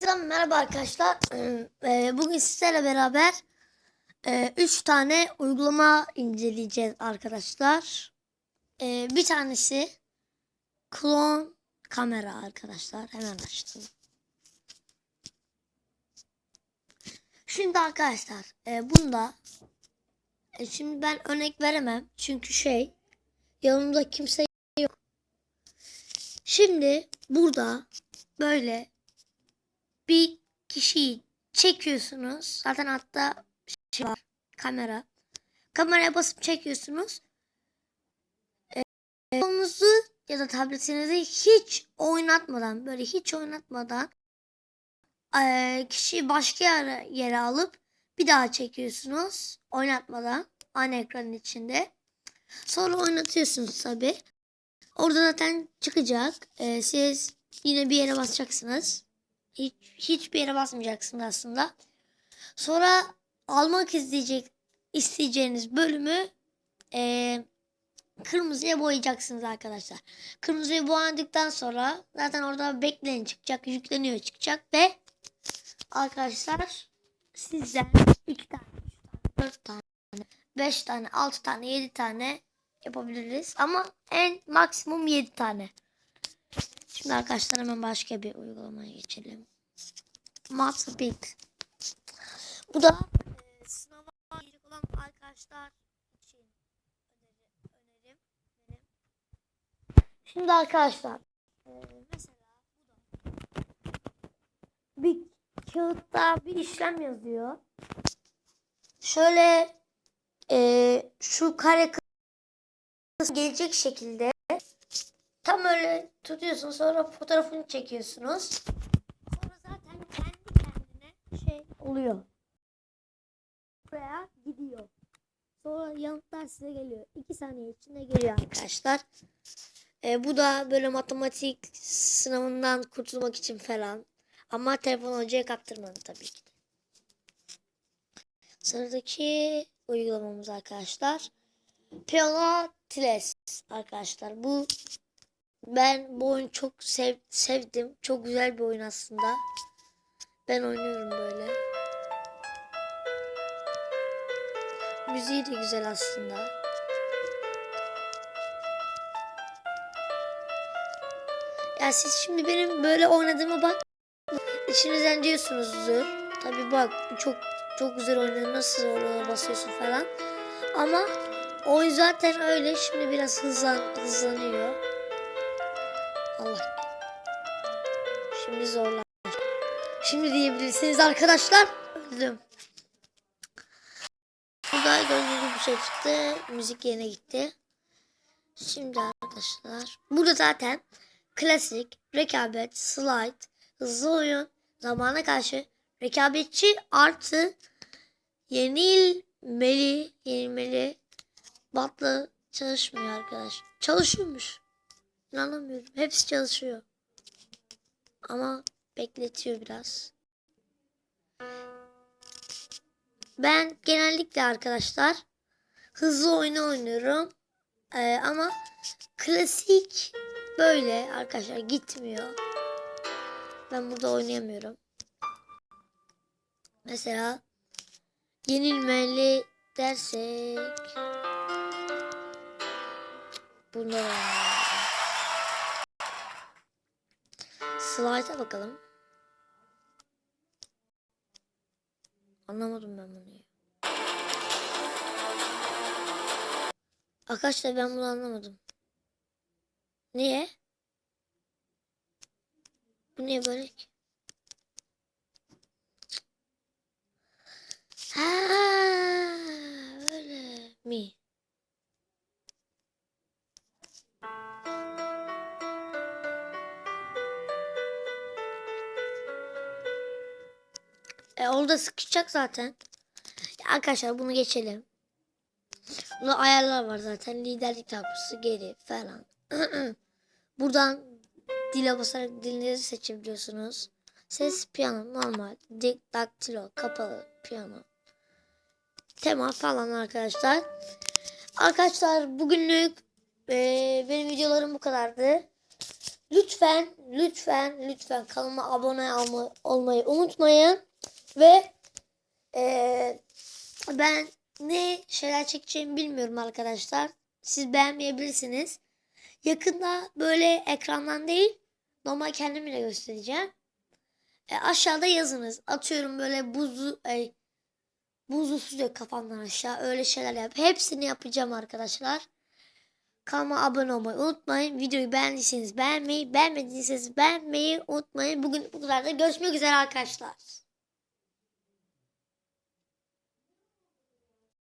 Selam merhaba arkadaşlar. Ee, Bugün sizlerle beraber 3 tane uygulama inceleyeceğiz arkadaşlar. Ee, Bir tanesi klon kamera arkadaşlar. Hemen açtım. Şimdi arkadaşlar e, bunda e, şimdi ben örnek veremem. Çünkü şey yanımda kimse yok. Şimdi burada böyle bir kişiyi çekiyorsunuz. Zaten altta şey var. Kamera. Kameraya basıp çekiyorsunuz. Ee, Telefonunuzu ya da tabletinizi hiç oynatmadan böyle hiç oynatmadan ee, kişiyi başka yere, yere alıp bir daha çekiyorsunuz. Oynatmadan aynı ekranın içinde. Sonra oynatıyorsunuz tabi. Orada zaten çıkacak. Ee, siz yine bir yere basacaksınız. Hiç, hiçbir yere basmayacaksınız aslında. Sonra almak isteyecek isteyeceğiniz bölümü eee, kırmızıya boyayacaksınız arkadaşlar. Kırmızıya boyandıktan sonra zaten orada bekleyin çıkacak, yükleniyor çıkacak ve arkadaşlar sizden 2 tane, 3 tane, 4 tane, 5 tane, 6 tane, 7 tane yapabiliriz. Ama en maksimum 7 tane. Şimdi arkadaşlar hemen başka bir uygulamaya geçelim. Matspeed. Bu da e, sınava girecek olan arkadaşlar için öneri, önerim. Benim. Şimdi arkadaşlar e, mesela bir kağıtta bir işlem yazıyor. Şöyle e, şu kare gelecek şekilde Tam öyle tutuyorsun sonra fotoğrafını çekiyorsunuz. Sonra zaten kendi kendine şey oluyor. Buraya gidiyor. Sonra yanıtlar size geliyor. 2 saniye içinde geliyor arkadaşlar. Ee, bu da böyle matematik sınavından kurtulmak için falan. Ama telefon hocaya kaptırmadım tabii ki. Sıradaki uygulamamız arkadaşlar. Piyano Tiles arkadaşlar. Bu ben bu oyunu çok sev sevdim. Çok güzel bir oyun aslında. Ben oynuyorum böyle. Müziği de güzel aslında. Ya siz şimdi benim böyle oynadığıma bak. İçinizden diyorsunuzdur. Tabi bak çok çok güzel oynuyor. Nasıl oraya basıyorsun falan. Ama oyun zaten öyle. Şimdi biraz hızlan hızlanıyor. Allah. Şimdi zorlar. Şimdi diyebilirsiniz arkadaşlar. Öldüm. Burada gördüğünüz bir şey çıktı. Müzik yerine gitti. Şimdi arkadaşlar. Burada zaten klasik, rekabet, slide, hızlı oyun, zamana karşı rekabetçi artı yenilmeli, yenilmeli batlı çalışmıyor arkadaş. Çalışıyormuş. İnanamıyorum. Hepsi çalışıyor. Ama bekletiyor biraz. Ben genellikle arkadaşlar hızlı oyunu oynuyorum. Ee, ama klasik böyle arkadaşlar gitmiyor. Ben burada oynayamıyorum. Mesela yenilmeli dersek bunda da oynayamıyorum. Slide'a bakalım. Anlamadım ben bunu. Arkadaşlar ben bunu anlamadım. Niye? Bu niye böyle ki? Ha, öyle mi? Orada sıkışacak zaten. Ya arkadaşlar bunu geçelim. Burada ayarlar var zaten. Liderlik tablosu geri falan. Buradan dile basarak dilinizi seçebiliyorsunuz. Ses piyano normal. Dik daktilo kapalı piyano. Tema falan arkadaşlar. Arkadaşlar bugünlük e, benim videolarım bu kadardı. lütfen lütfen lütfen kanalıma abone olma- olmayı unutmayın ve eee, ben ne şeyler çekeceğimi bilmiyorum arkadaşlar. Siz beğenmeyebilirsiniz. Yakında böyle ekrandan değil normal kendimi de göstereceğim. E, aşağıda yazınız. Atıyorum böyle buzlu ay, buzlu su dök kafamdan aşağı. Öyle şeyler yap. Hepsini yapacağım arkadaşlar. Kanalıma abone olmayı unutmayın. Videoyu beğendiyseniz beğenmeyi, beğenmediyseniz beğenmeyi unutmayın. Bugün bu kadar da görüşmek üzere arkadaşlar.